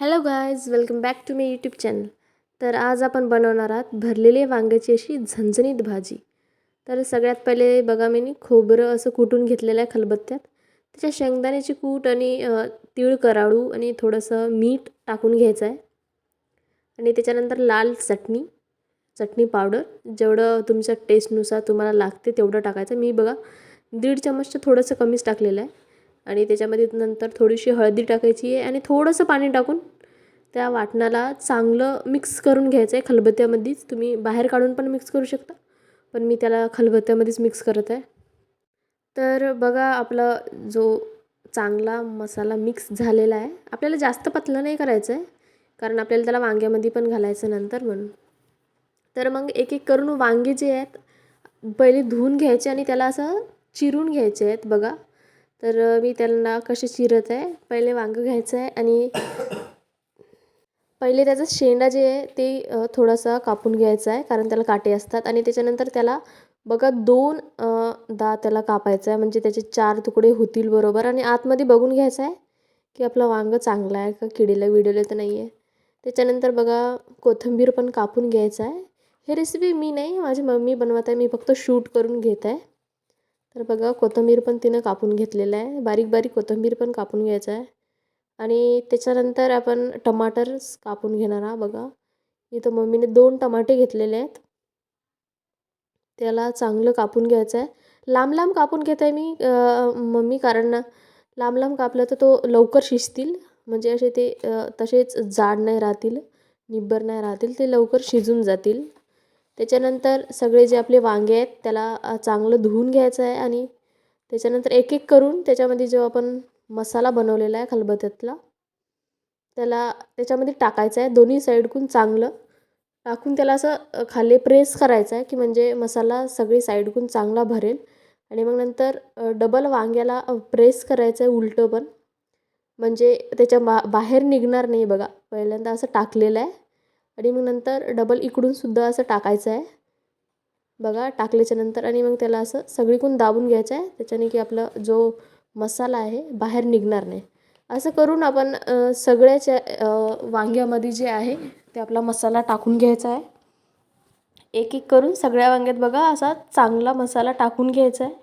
Hello guys welcome back to me YouTube channel तर आज आपण बनवणार आहात भरलेली वांग्याची अशी झणझणीत भाजी. तर सगळ्यात पहिले बघा मी खोबरं असं कुटून घेतलेलं आहे खलबत्त्यात. त्याच्या शेंगदाण्याची कूट आणि तीळ कराळू आणि थोडंसं मीठ टाकून घ्यायचं आहे. आणि त्याच्यानंतर लाल चटणी चटणी पावडर. जेवढं तुमच्या टेस्टनुसार तुम्हाला लागते तेवढं टाकायचं. मी बघा दीड चमचचं थोडंसं कमीच टाकलेलं आहे. आणि त्याच्यामध्ये नंतर थोडीशी हळदी टाकायची आहे आणि थोडंसं पाणी टाकून त्या वाटणाला चांगलं मिक्स करून घ्यायचं आहे खलबत्त्यामध्येच तुम्ही बाहेर काढून पण मिक्स करू शकता पण मी त्याला खलबत्त्यामध्येच मिक्स करत आहे. तर बघा आपला जो चांगला मसाला मिक्स झालेला आहे आपल्याला जास्त पतला नाही करायचं आहे कारण आपल्याला त्याला वांग्यामध्ये पण घालायचं नंतर म्हणून. तर मग एक एक करून वांगे जे आहेत पहिले धुवून घ्यायचे आणि त्याला असं चिरून घ्यायचे आहेत बघा. तर मी त्यांना कसे चिरत आहे पहिले वांगं घ्यायचं आहे आणि पहिले त्याचं शेंडा जे आहे ते थोडासा कापून घ्यायचा आहे कारण त्याला काटे असतात आणि त्याच्यानंतर त्याला बघा दोन दा त्याला कापायचं आहे. म्हणजे त्याचे चार तुकडे होतील बरोबर आणि आतमध्ये बघून घ्यायचं आहे की आपलं वांगं चांगलं आहे का किडीला विडीला तर नाही आहे. त्याच्यानंतर बघा कोथिंबीर पण कापून घ्यायचं आहे. हे रेसिपी मी नाही माझी मम्मी बनवत आहे. मी फक्त शूट करून घेत आहे. तर बघा कोथिंबीर पण तिनं कापून घेतलेलं आहे. बारीक बारीक कोथिंबीर पण कापून घ्यायचं आहे. आणि त्याच्यानंतर आपण टमाटर कापून घेणार हा बघा. इथं मम्मीने दोन टमाटे घेतलेले आहेत. त्याला चांगलं कापून घ्यायचं आहे. लांब लांब कापून घेत आहे मी मम्मी कारण लांब लांब कापलं तर तो लवकर शिजतील. म्हणजे असे ते तसेच जाड नाही राहतील निब्बर नाही राहतील ते लवकर शिजून जातील. त्याच्यानंतर सगळे जे आपले वांगे आहेत त्याला चांगलं धुवून घ्यायचं आहे आणि त्याच्यानंतर एक एक करून त्याच्यामध्ये जो आपण मसाला बनवलेला आहे खलबत्त्यातला त्याला त्याच्यामध्ये टाकायचं आहे. दोन्ही साईडकून चांगलं टाकून त्याला असं खाली प्रेस करायचं आहे की म्हणजे मसाला सगळी साईडकून चांगला भरेल. आणि मग नंतर डबल वांग्याला प्रेस करायचं आहे उलटं पण. म्हणजे त्याच्या बा बाहेर निघणार नाही बघा. पहिल्यांदा असं टाकलेलं आहे. आणि मग नंतर डबल इकडून सुद्धा असं टाकायचं आहे. बघा टाकल्याच्या नंतर आणि मग त्याला असं सगळीकडून दाबून घ्यायचं आहे. त्याच्याने की आपला जो मसाला आहे बाहेर निघणार नाही. असं करून आपण सगळ्याच्या वांग्यामध्ये जे आहे ते आपला मसाला टाकून घ्यायचा आहे. एक एक करून सगळ्या वांग्यात बघा असा चांगला मसाला टाकून घ्यायचा आहे.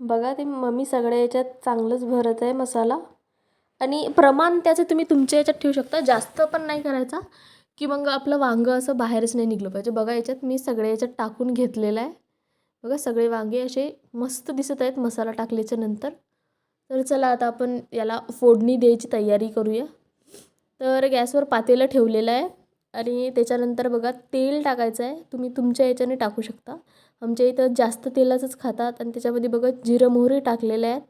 बघा ते मम्मी सगळ्या याच्यात चांगलंच भरत आहे मसाला. आणि प्रमाण त्याचं तुम्ही तुमच्या याच्यात ठेवू शकता. जास्त पण नाही करायचा. की मग आपलं वांगं असं बाहेरच नाही निघलं पाहिजे. बघा याच्यात मी सगळ्या याच्यात टाकून घेतलेलं आहे. बघा सगळे वांगे असे मस्त दिसत आहेत मसाला टाकल्याच्या नंतर. तर चला आता आपण याला फोडणी द्यायची तयारी करूया. तर गॅसवर पातेलं ठेवलेलं आहे. आणि त्याच्यानंतर बघा तेल टाकायचं आहे. तुम्ही तुमच्या याच्याने टाकू शकता. आमच्या इथं जास्त तेलाचंच खातात. आणि त्याच्यामध्ये बघा जिरं मोहरी टाकलेले आहेत.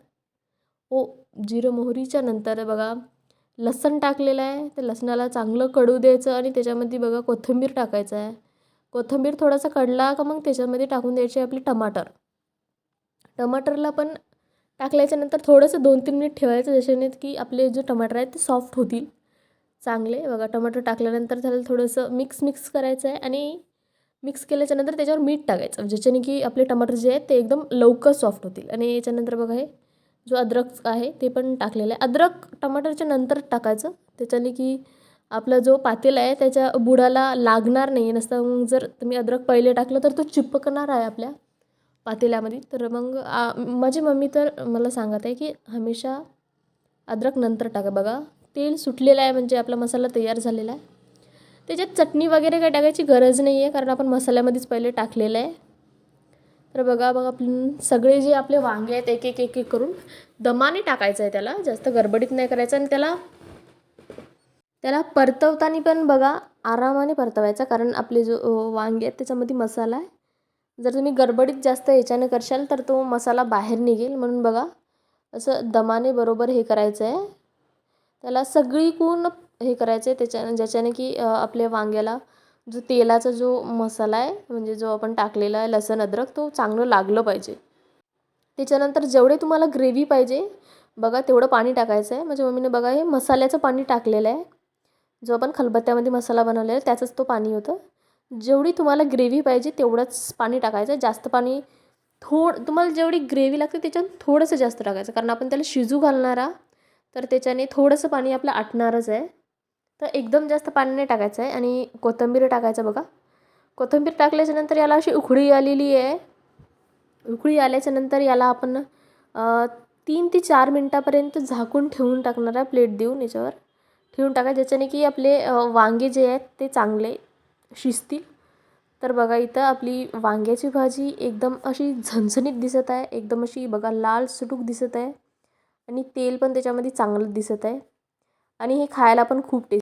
हो जिरं मोहरीच्या नंतर बघा लसण टाकलेलं आहे ते लसणाला चांगलं कढू द्यायचं आणि त्याच्यामध्ये बघा कोथिंबीर टाकायचं आहे. कोथिंबीर थोडासा कडला का मग त्याच्यामध्ये टाकून द्यायचे आपले टमाटर. टमाटरला पण टाकल्याच्यानंतर थोडंसं दोन तीन मिनिट ठेवायचं ज्याच्याने की आपले जे टमाटर आहेत ते सॉफ्ट होतील. चांगले बघा टमाटर टाकल्यानंतर त्याला थोडंसं मिक्स मिक्स करायचं आहे आणि मिक्स केल्याच्यानंतर त्याच्यावर मीठ टाकायचं. ज्याच्याने की आपले टमाटर जे आहेत ते एकदम लवकर सॉफ्ट होतील. आणि याच्यानंतर बघा हे जो अद्रक आहे ते पण टाकलेलं आहे. अद्रक टमाटरच्या नंतर टाकायचं. त्याच्याने की आपला जो पातेला आहे त्याच्या बुडाला लागणार नाही नसतं मग जर तुम्ही अद्रक पहिले टाकलं तर तो चिपकणार आहे आपल्या पातेल्यामध्ये. तर मग माझी मम्मी तर मला सांगत आहे की हमेशा अद्रक नंतर टाका. बघा तेल सुटलेलं आहे म्हणजे आपला मसाला तयार झालेला आहे. त्याच्यात चटणी वगैरे काही टाकायची गरज नाही आहे कारण आपण मसाल्यामध्येच पहिले टाकलेलं आहे. तर बघा बघा सगळे जे आपले वांगे आहेत एक एक एक एक करून दमाने टाकायचं आहे त्याला. जास्त गडबडीत नाही करायचं आणि त्याला त्याला परतवताना पण बघा आरामाने परतवायचा. कारण आपले जो वांगे आहेत त्याच्यामध्ये मसाला आहे. जर तुम्ही गडबडीत जास्त याच्याने करशाल तर तो मसाला बाहेर निघेल. म्हणून बघा असं दमाने बरोबर हे करायचं आहे त्याला सगळीकून हे करायचं आहे त्याच्या ज्याच्याने की आपल्या वांग्याला जो तेलाचा जो मसाला आहे म्हणजे जो आपण टाकलेला आहे लसण अद्रक तो चांगलं लागलं पाहिजे. त्याच्यानंतर जेवढे तुम्हाला ग्रेव्ही पाहिजे बघा तेवढं पाणी टाकायचं आहे. माझ्या मम्मीने बघा हे मसाल्याचं पाणी टाकलेलं आहे. जो आपण खलबत्त्यामध्ये मसाला बनवलेला आहे त्याचंच तो पाणी होतं. जेवढी तुम्हाला ग्रेव्ही पाहिजे तेवढंच पाणी टाकायचं आहे. जास्त पाणी थोड तुम्हाला जेवढी ग्रेव्ही लागते त्याच्यात थोडंसं जास्त टाकायचं कारण आपण त्याला शिजू घालणारा तर त्याच्याने थोडंसं पाणी आपलं आटणारच आहे. तर एकदम जास्त पाणी नाही टाकायचं आहे आणि कोथिंबीर टाकायचं बघा. कोथिंबीर टाकल्याच्यानंतर याला अशी उकळी आलेली आहे. उकळी आल्याच्यानंतर याला आपण तीन ते चार मिनटापर्यंत झाकून ठेवून टाकणार आहे प्लेट देऊन याच्यावर. ठेवून टाका ज्याच्याने की आपले वांगे जे आहेत ते चांगले शिजतील. तर बघा इथं आपली वांग्याची भाजी एकदम अशी झणझणीत दिसत आहे. एकदम अशी बघा लाल सुटूक दिसत आहे. आणि तेल पण त्याच्यामध्ये चांगलं दिसत आहे. आणि हे खायला पण खूप taste